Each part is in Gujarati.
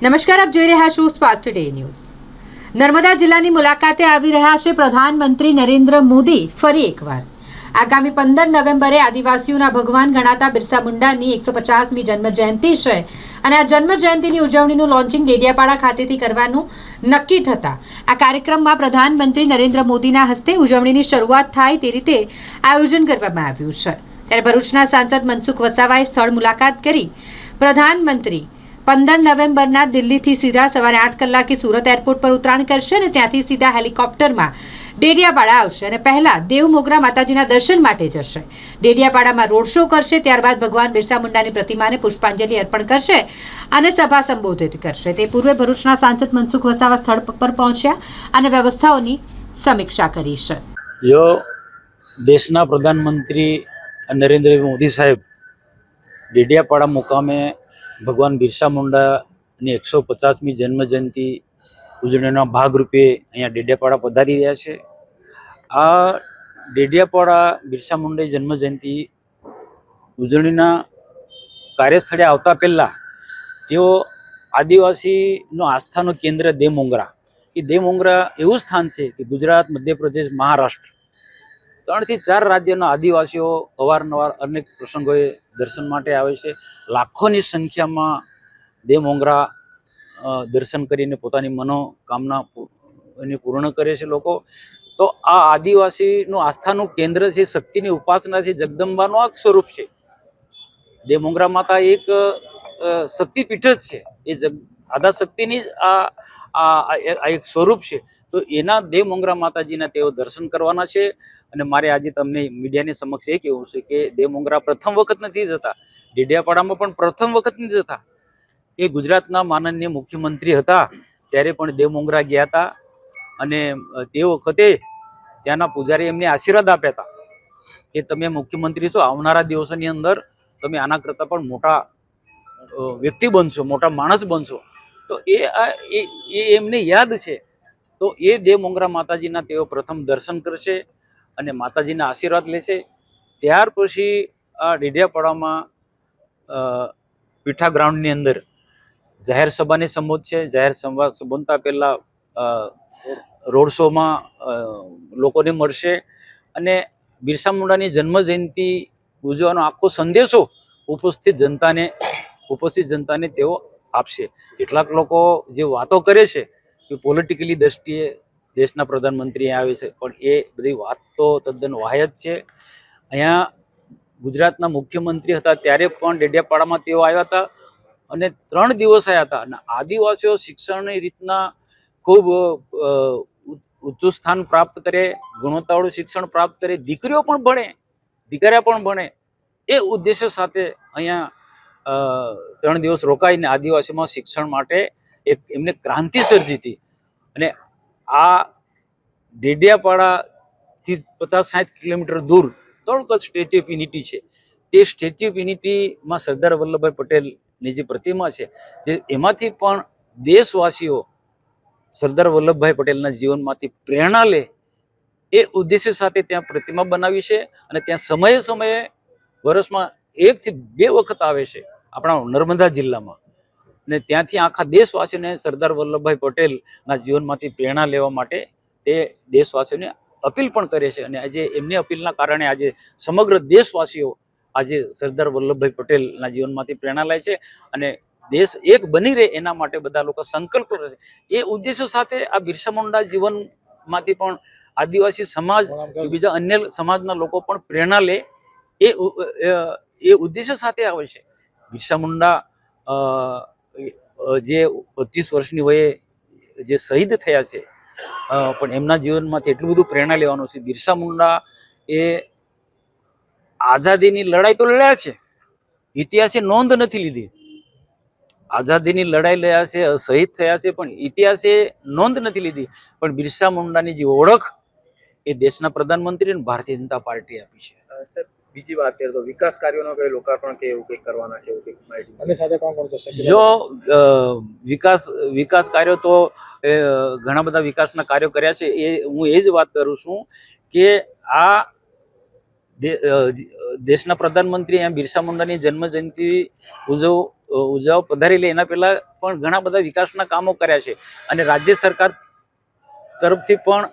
નમસ્કાર, આપ જોઈ રહ્યા છો સ્પાર્ક ટુડે ન્યૂઝ નર્મદા જિલ્લાની મુલાકાતે આવી રહ્યા છે પ્રધાનમંત્રી નરેન્દ્ર મોદી ફરી એકવાર. આગામી પંદર નવેમ્બરે આદિવાસીઓના ભગવાન ગણાતા બિરસા મુંડાની એકસો પચાસમી જન્મ જયંતિ છે અને આ જન્મ જયંતિની ઉજવણીનું લોન્ચિંગ ડેડિયાપાડા ખાતેથી કરવાનું નક્કી થતા. આ કાર્યક્રમમાં પ્રધાનમંત્રી નરેન્દ્ર મોદીના હસ્તે ઉજવણીની શરૂઆત થાય તે રીતે આયોજન કરવામાં આવ્યું છે. ત્યારે ભરૂચના સાંસદ મનસુખ વસાવાએ સ્થળ મુલાકાત કરી પ્રધાનમંત્રી પંદર નવેમ્બરના દિલ્હીથી સીધા સવારે આઠ કલાકે સુરત એરપોર્ટ પર ઉતરાણ કરશે અને ત્યાંથી સીધા હેલિકોપ્ટરમાં ડેડિયાપાડા આવશે અને પહેલા દેવ મોગરા માતાજીના દર્શન માટે જશે. ડેડિયાપાડામાં રોડ શો કરશે, ત્યારબાદ ભગવાન બિરસા મુંડાની પ્રતિમાને પુષ્પાંજલિ અર્પણ કરશે અને સભા સંબોધિત કરશે. તે પૂર્વે ભરૂચના સાંસદ મનસુખ વસાવા સ્થળ પર પહોંચ્યા અને વ્યવસ્થાઓની સમીક્ષા કરી છે. જો દેશના પ્રધાનમંત્રી નરેન્દ્ર મોદી સાહેબ ડેડિયાપાડા મુકામે ભગવાન બિરસા મુંડાની એકસો પચાસમી જન્મજયંતિ ઉજવણીના ભાગરૂપે અહીંયા ડેડિયાપાડા પધારી રહ્યા છે. આ ડેડિયાપાડા બિરસા મુંડાની જન્મજયંતિ ઉજવણીના કાર્યસ્થળે આવતા પહેલાં તેઓ આદિવાસીનો આસ્થાનું કેન્દ્ર દેમોંગરા. કે દેમોંગરા એવું સ્થાન છે કે ગુજરાત, મધ્યપ્રદેશ, મહારાષ્ટ્ર ત્રણથી ચાર રાજ્યના આદિવાસીઓ અવારનવાર અનેક પ્રસંગોએ દર્શન માટે આવે છે. લાખોની સંખ્યામાં દેવમોંગરા મોંગરા દર્શન કરીને પોતાની મનોકામના પૂ- પૂર્ણ કરે છે લોકો. તો આ આદિવાસીનું આસ્થાનું કેન્દ્ર છે, શક્તિની ઉપાસના છે, જગદંબાનું આ સ્વરૂપ છે. દેવમોંગરા માતા એક શક્તિપીઠ જ છે. એ જગ, આદા શક્તિની જ આ એક સ્વરૂપ છે. તો એના દેવમોંગરા માતાજીના તેઓ દર્શન કરવાના છે. અને મારે આજે તમને મીડિયાની સમક્ષ એ કહેવું છે કે દેવમોંગરા પ્રથમ વખત નથી જતા. ડેડિયાપાડામાં પણ પ્રથમ વખત નથી જતા. એ ગુજરાતના માનનીય મુખ્યમંત્રી હતા. ત્યારે પણ દેવ મોંગરા ગયા હતા. અને તે વખતે ત્યાંના પૂજારી એમને આશીર્વાદ આપ્યા હતા કે તમે મુખ્યમંત્રી છો, આવનારા દિવસોની અંદર તમે આના કરતાં પણ મોટા વ્યક્તિ બનશો, મોટા માણસ બનશો. તો એ એમને યાદ છે તો એ દેવમોંગરા માતાજીના તેઓ પ્રથમ દર્શન કરશે અને માતાજીના આશીર્વાદ લેશે. ત્યાર પછી આ ડીઢિયાપાડામાં પીઠા ગ્રાઉન્ડની અંદર જાહેર સભાને સંબોધશે જાહેર સભા સંબોધતા પહેલાં રોડ શોમાં લોકોને મળશે અને બિરસા મુંડાની જન્મ જયંતિ ઉજવવાનો આખો સંદેશો ઉપસ્થિત જનતાને ઉપસ્થિત જનતાને તેઓ આપશે. કેટલાક લોકો જે વાતો કરે છે કે પોલિટિકલી દ્રષ્ટિએ દેશના પ્રધાનમંત્રી આવે છે. પણ એ બધી વાત તો તદ્દન વાહ્ય જ છે. અહીંયા ગુજરાતના મુખ્યમંત્રી હતા ત્યારે પણ ડેડિયાપાડામાં તેઓ આવ્યા હતા અને ત્રણ દિવસ આવ્યા હતા. અને આદિવાસીઓ શિક્ષણની રીતના ખૂબ ઊંચું સ્થાન પ્રાપ્ત કરે, ગુણવત્તાવાળું શિક્ષણ પ્રાપ્ત કરે, દીકરીઓ પણ ભણે દીકરા પણ ભણે. એ ઉદ્દેશ્ય સાથે અહીંયા ત્રણ દિવસ રોકાઈને આદિવાસીમાં શિક્ષણ માટે એક એમને ક્રાંતિ સર્જી હતી. અને આ ડેડિયાપાડાથી પચાસ સાઠ કિલોમીટર દૂર થોડુંક જ સ્ટેચ્યુ ઓફ યુનિટી છે. તે સ્ટેચ્યુ ઓફ યુનિટીમાં સરદાર વલ્લભભાઈ પટેલની જે પ્રતિમા છે, જે એમાંથી પણ દેશવાસીઓ સરદાર વલ્લભભાઈ પટેલના જીવનમાંથી પ્રેરણા લે, એ ઉદ્દેશ્ય સાથે ત્યાં પ્રતિમા બનાવી છે અને ત્યાં સમયે સમયે વર્ષમાં એકથી બે વખત આવે છે આપણા નર્મદા જિલ્લામાં. ને ત્યાંથી આખા દેશવાસીઓને સરદાર વલ્લભભાઈ પટેલના જીવનમાંથી પ્રેરણા લેવા માટે તે દેશવાસીઓને અપીલ પણ કરે છે. અને આજે એમની અપીલના કારણે આજે સમગ્ર દેશવાસીઓ આજે સરદાર વલ્લભભાઈ પટેલના જીવનમાંથી પ્રેરણા લે છે અને દેશ એક બની રહે એના માટે બધા લોકો સંકલ્પ કરે છે. એ ઉદ્દેશ્ય સાથે આ બિરસા મુંડા જીવનમાંથી પણ આદિવાસી સમાજ બીજા અન્ય સમાજના લોકો પણ પ્રેરણા લે એ એ ઉદ્દેશ્ય સાથે આવે છે. બિરસા મુંડા અ, જે પચીસ વર્ષની વયે જે શહીદ થયા છે પણ એમના જીવનમાંથી એટલું બધું પ્રેરણા લેવાનું છે. બિરસા મુંડા એ આઝાદીની લડાઈ તો લડ્યા છે, ઇતિહાસે નોંધ નથી લીધી. આઝાદીની લડાઈ લડ્યા છે, શહીદ થયા છે, પણ ઇતિહાસે નોંધ નથી લીધી. પણ બિરસા મુંડાની જે ઓળખ એ દેશના પ્રધાનમંત્રી અને ભારતીય જનતા પાર્ટી આપી છે. સર બીજી વાત કરીએ તો વિકાસ કાર્યોનો કઈ લોકાર્પણ કે એવું કંઈક કરવાના છે એવું કંઈક માહિતી અને સાથે કોણ કોણ જશે જો વિકાસ વિકાસ કાર્યો તો ઘણા બધા વિકાસના કાર્યો કર્યા છે. એ હું એ જ વાત કરું છું કે આ દેશના પ્રધાનમંત્રી એમ બિરસા મુંડાની જન્મ જયંતિ ઉજવ ઉજવ પધારી લે એના પહેલા પણ ઘણા બધા વિકાસના કામો કર્યા છે. અને રાજ્ય સરકાર તરફથી પણ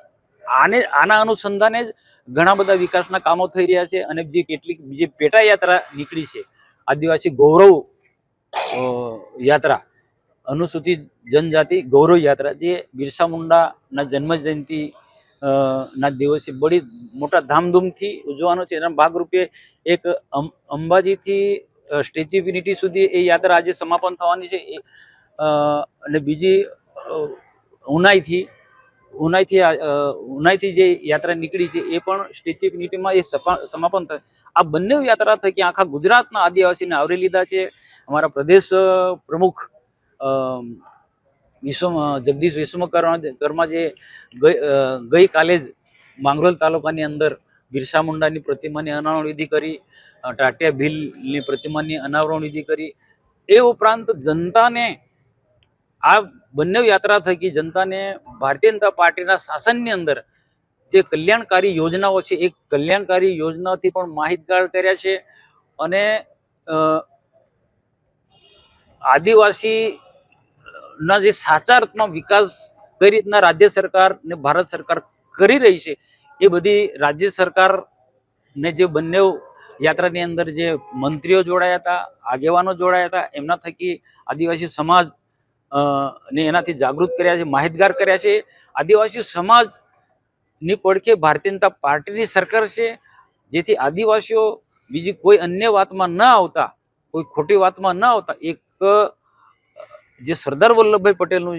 આને આના અનુસંધાને જ ઘણા બધા વિકાસના કામો થઈ રહ્યા છે અને જે કેટલીક જે પેટા યાત્રા નીકળી છે, આદિવાસી ગૌરવ યાત્રા, અનુસૂચિત જનજાતિ ગૌરવ યાત્રા, જે બિરસા મુંડાના જન્મ જયંતિ ના દિવસે બડી મોટા ધામધૂમથી ઉજવવાનો છે. એના ભાગરૂપે એક અંબાજીથી સ્ટેચ્યુ ઓફ યુનિટી સુધી એ યાત્રા આજે સમાપન થવાની છે. અને બીજી ઉનાઈથી ઉનાઈથી ઉનાઈથી જે યાત્રા નીકળી છે, એ પણ સ્ટેચ્યુ ઓફ યુનિટીમાં એ સમાપન થાય આ બંને યાત્રા થકી આખા ગુજરાતના આદિવાસીને આવરી લીધા છે. અમારા પ્રદેશ પ્રમુખ વિશ્વ જગદીશ વિશ્વકર્મા કર્મા જે ગઈકાલે જ માંગરોલ તાલુકાની અંદર બિરસા મુંડાની પ્રતિમાની અનાવરણ વિધિ કરી ટાટિયા ભીલની પ્રતિમાની અનાવરણ વિધિ કરી. એ ઉપરાંત જનતાને આ બંને યાત્રા થકી જનતાને ભારતીય જનતા પાર્ટીના શાસનની અંદર જે કલ્યાણકારી યોજનાઓ છે એ કલ્યાણકારી યોજનાથી પણ માહિતગાર કર્યા છે અને અ, આદિવાસી જે સાચા અર્થમાં વિકાસ કઈ રીતના રાજ્ય સરકાર ને ભારત સરકાર કરી રહી છે એ બધી રાજ્ય સરકાર ને જે બંને યાત્રાની અંદર જે મંત્રીઓ જોડાયા હતા આગેવાનો જોડાયા હતા એમના થકી આદિવાસી સમાજ ને એનાથી જાગૃત કર્યા છે, માહિતગાર કર્યા છે. આદિવાસી સમાજની પડખે ભારતીય જનતા પાર્ટીની સરકાર છે, જેથી આદિવાસીઓ બીજી કોઈ અન્ય વાતમાં ન આવતા, કોઈ ખોટી વાતમાં ન આવતા, એક જે સરદાર વલ્લભભાઈ પટેલનું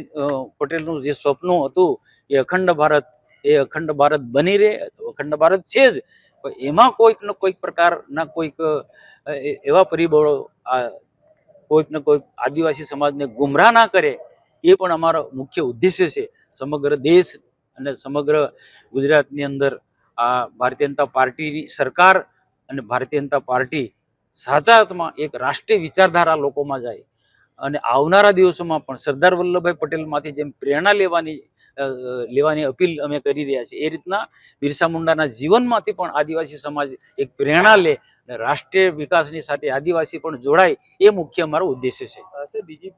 પટેલનું જે સ્વપ્ન હતું કે અખંડ ભારત, એ અખંડ ભારત બની રહે, અખંડ ભારત છે જ. એમાં કોઈક ને કોઈક પ્રકારના કોઈક એવા પરિબળો કોઈક ને કોઈક આદિવાસી સમાજને ગુમરાહ ના કરે, એ પણ અમારો મુખ્ય ઉદ્દેશ્ય છે. સમગ્ર દેશ અને સમગ્ર ગુજરાતની અંદર આ ભારતીય જનતા પાર્ટીની સરકાર અને ભારતીય જનતા પાર્ટી સાચા અર્થમાં એક રાષ્ટ્રીય વિચારધારા લોકોમાં જાય. અને આવનારા દિવસોમાં પણ સરદાર વલ્લભભાઈ પટેલમાંથી જેમ પ્રેરણા લેવાની લેવાની અપીલ અમે કરી રહ્યા છીએ, એ રીતના બિરસા મુંડાના જીવનમાંથી પણ આદિવાસી સમાજ એક પ્રેરણા લે અને રાષ્ટ્રીય વિકાસની સાથે આદિવાસી પણ જોડાય એ મુખ્ય અમારો ઉદ્દેશ્ય છે. બીજી